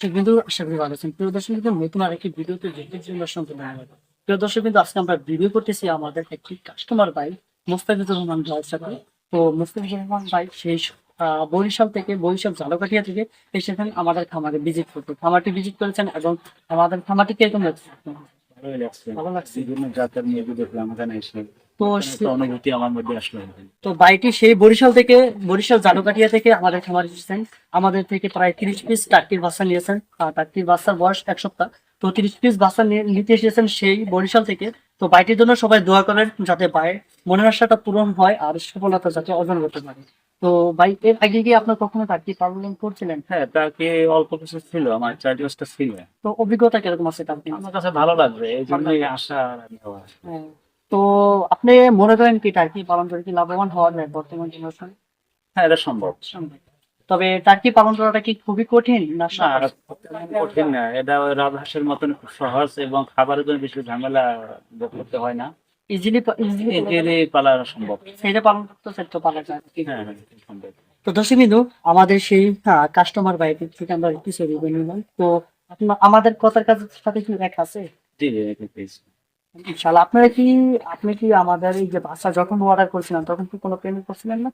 কিন্তু আশা করি ভালো আছেন। প্রিয় দর্শক কিন্তু নতুন আরেকটি ভিডিওতে দেখতে জন্য অসংখ্য ধন্যবাদ। প্রিয় দর্শক কিন্তু আজকে আমরা ভিডিও করতেছি আমাদের একটি কাস্টমার ভাই মুস্তাফিজুর রহমান ভাইয়ের তো মুস্তাফিজুর রহমান ভাই সেই বরিশাল থেকে বরিশাল জালকাঠিয়া থেকে এসেছেন আমাদের খামারে ভিজিট করতে। খামারটি ভিজিট করেছেন এবং আমাদের খামারটি কীরকম লাগছে? ভালো লাগছে। বিভিন্ন জাতের মুরগি দেখলাম এখানে এসে। তো একটা অনুভূতি আমার মধ্যে আসলো তো বাইটি সেই বরিশাল থেকে বরিশাল থেকে আমাদের খামার এসেছেন। আমাদের থেকে প্রায় তিরিশ পিস টার্কির বাচ্চা নিয়েছেন। বাচ্চার বয়স এক সপ্তাহ। তো তিরিশ পিস বাচ্চা নিতে এসেছেন সেই বরিশাল থেকে। তো বাইটির জন্য সবাই দোয়া করেন যাতে বাই মনের আশাটা পূরণ হয় আর সফলতা যাতে অর্জন করতে পারে। তো ভাই এর আগে কি আপনার কখনো টার্কি পালন করছিলেন? হ্যাঁ তাকে অল্প কিছু ছিল আমার চার ছিল। তো অভিজ্ঞতা কীরকম আছে টার্কি আমার কাছে ভালো লাগবে এই জন্যই আশা। তো আপনি মনে করেন কি টার্কি পালন করে কি লাভবান হওয়া যায় বর্তমান জেনারেশন? হ্যাঁ এটা সম্ভব। তবে টার্কি পালন করাটা কি খুবই কঠিন না? কঠিন না। এটা রাজহাঁসের মতন খুব সহজ এবং খাবারের জন্য বেশি ঝামেলা করতে হয় না। ইজিলি ইজিলি পালা সম্ভব। সেইটা পালন করতে সেটা পালা যায়। হ্যাঁ হ্যাঁ সম্ভব। তো দর্শক বিন্দু আমাদের সেই কাস্টমার বাইক থেকে আমরা একটু ছবি নিলাম তো আমাদের কথার কাজের সাথে কি এক আছে? জি জি ইনশাআল্লাহ। আপনারা কি আপনি কি আমাদের এই যে বাসা যখন অর্ডার করছিলেন তখন কি কোনো পেমেন্ট করছিলেন না।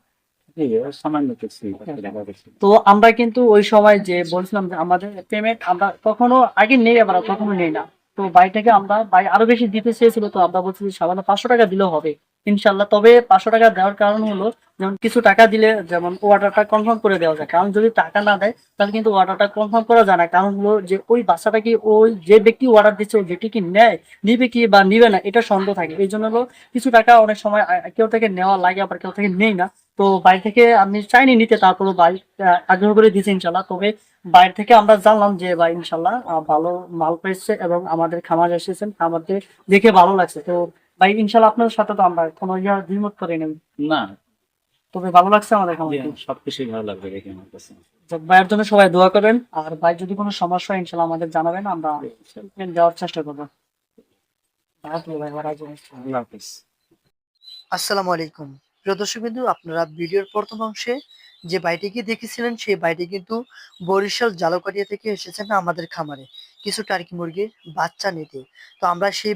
তো আমরা কিন্তু ওই সময় যে বলছিলাম যে আমাদের পেমেন্ট আমরা কখনো আগে নেই আবার কখনো নেই না। তো বাড়িটাকে আমরা বাড়ি আরও বেশি দিতে চেয়েছিল তো আমরা বলছি যে সামান্য পাঁচশো টাকা দিলেও হবে। ইনশাল্লাহ। তবে পাঁচশো টাকা দেওয়ার কারণ হলো, যেমন কিছু টাকা দিলে যেমন অর্ডারটা কনফার্ম করে দেওয়া যায়। কারণ যদি টাকা না দেয়, তাহলে কিন্তু অর্ডারটা কনফার্ম করা যায় না। কারণ হলো যে ওই বাচ্চাটা কি ওই যে ব্যক্তি অর্ডার দিচ্ছে, ওই ব্যক্তি কি নেয়, নিবে কি বা নিবে না, এটা সন্দেহ থাকে। এই জন্য হলো কিছু টাকা অনেক সময় কেউ থেকে নেওয়া লাগে, আবার কেউ থেকে নেই না। তো বাইরে থেকে আমি চাইনি নিতে তারপরে বাইরে আগ্রহ করে দিয়েছে ইনশাল্লাহ। তবে বাইরে থেকে আমরা জানলাম যে ভাই ইনশাল্লাহ ভালো মাল পেয়েছে এবং আমাদের খামার এসেছেন, আমাদের দেখে ভালো লাগছে। তো ভাই ইনশাল্লাহ আপনার সাথে তো আমরা কোনো ইয়া দ্বিমত করে নেই। না। তবে ভালো লাগছে আমাদের সবকিছুই ভালো লাগবে দেখে আমার কাছে। ভাইয়ের জন্য সবাই দোয়া করেন আর ভাই যদি কোনো সমস্যা হয় ইনশাল্লাহ আমাদের জানাবেন আমরা দেওয়ার চেষ্টা করব। আসসালামু আলাইকুম। প্রিয় দর্শকবিন্দু আপনারা ভিডিওর প্রথম অংশে যে বাইটিকে দেখেছিলেন সেই বাইটি কিন্তু বরিশাল জালকাটিয়া থেকে এসেছেন আমাদের খামারে। কিছু টার্কি মুরগির বাচ্চা নিতে। তো আমরা সেই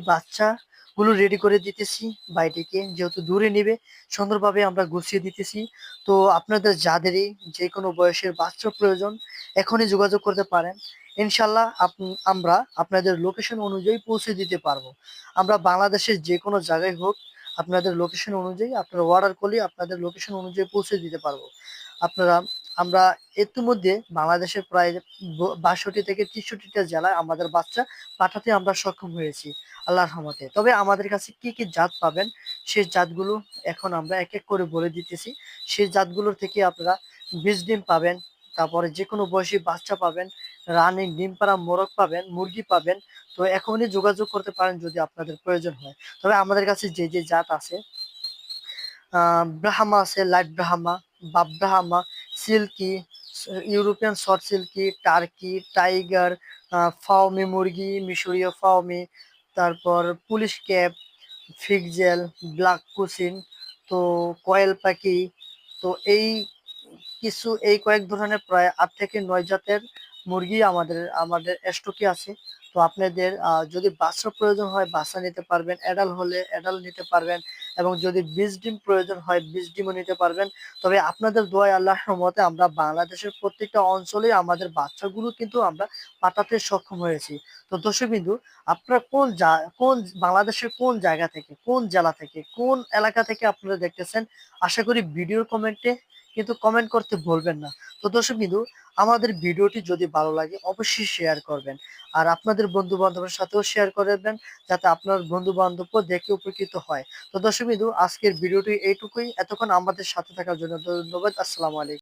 বাচ্চাগুলো রেডি করে দিতেছি বাইটিকে যেহেতু দূরে নেবে, সুন্দরভাবে আমরা গুছিয়ে দিতেছি। তো আপনাদের যাদেরই যে কোনো বয়সের বাচ্চা প্রয়োজন, এখনই যোগাযোগ করতে পারেন। ইনশাল্লাহ আমরা আপনাদের লোকেশন অনুযায়ী পৌঁছে দিতে পারব। আমরা বাংলাদেশের যে কোনো জায়গায় হোক, আপনাদের লোকেশন অনুযায়ী আপনারা অর্ডার করলে আপনাদের লোকেশন অনুযায়ী পৌঁছে দিতে পারব। আপনারা আমরা ইতিমধ্যে বাংলাদেশের প্রায় বাষট্টি থেকে তেষট্টিটা জেলায় আমাদের বাচ্চা পাঠাতে আমরা সক্ষম হয়েছি, আল্লাহর রহমতে। তবে আমাদের কাছে কি কি জাত পাবেন, সেই জাতগুলো এখন আমরা এক এক করে বলে দিতেছি। সেই জাতগুলোর থেকে আপনারা বীজ ডিম পাবেন, তারপরে যে কোনো বয়সী বাচ্চা পাবেন, রানিং ডিম পাড়া মোরগ পাবেন, মুরগি পাবেন। তো এখনই যোগাযোগ করতে পারেন যদি আপনাদের প্রয়োজন হয়। তবে আমাদের কাছে যে যে জাত আছে ব্রাহ্মা আছে, light Brahma, buff Brahma silky, European short silky, turkey, tiger Fayoumi মুরগি, মিশরীয় ফাওমি, তারপর পুলিশ ক্যাপ ফিকজেল, ব্ল্যাক কুসিন, তো কয়েল পাখি, তো এই কিছু, এই কয়েক ধরনের প্রায় আট থেকে নয় জাতের মুরগি আমাদের আমাদের স্টকে আছে। তো আপনাদের যদি বাচ্চা প্রয়োজন হয় বাচ্চা নিতে পারবেন, অ্যাডাল হলে অ্যাডাল নিতে পারবেন। এবং যদি বীজ ডিম প্রয়োজন হয় বিশ ডিমও নিতে পারবেন। তবে আপনাদের দোয়াই আল্লাহর মতে আমরা বাংলাদেশের প্রত্যেকটা অঞ্চলে আমাদের বাচ্চাগুলো কিন্তু আমরা পাঠাতে সক্ষম হয়েছি। তো দর্শক বিন্দু আপনারা কোন কোন বাংলাদেশের কোন জায়গা থেকে, কোন জেলা থেকে, কোন এলাকা থেকে আপনারা দেখতেছেন? আশা করি ভিডিওর কমেন্টে কিন্তু কমেন্ট করতে ভুলবেন না। তো দর্শক বিন্দু, আমাদের ভিডিওটি যদি ভালো লাগে, অবশ্যই শেয়ার করবেন। আর আপনাদের বন্ধু বান্ধবের সাথেও শেয়ার করবেন যাতে আপনার বন্ধু বান্ধব দেখে উপকৃত হয়। তো দর্শক বিন্দু, আজকের ভিডিওটি এইটুকুই। এতক্ষণ আমাদের সাথে থাকার জন্য ধন্যবাদ। আসসালামু আলাইকুম।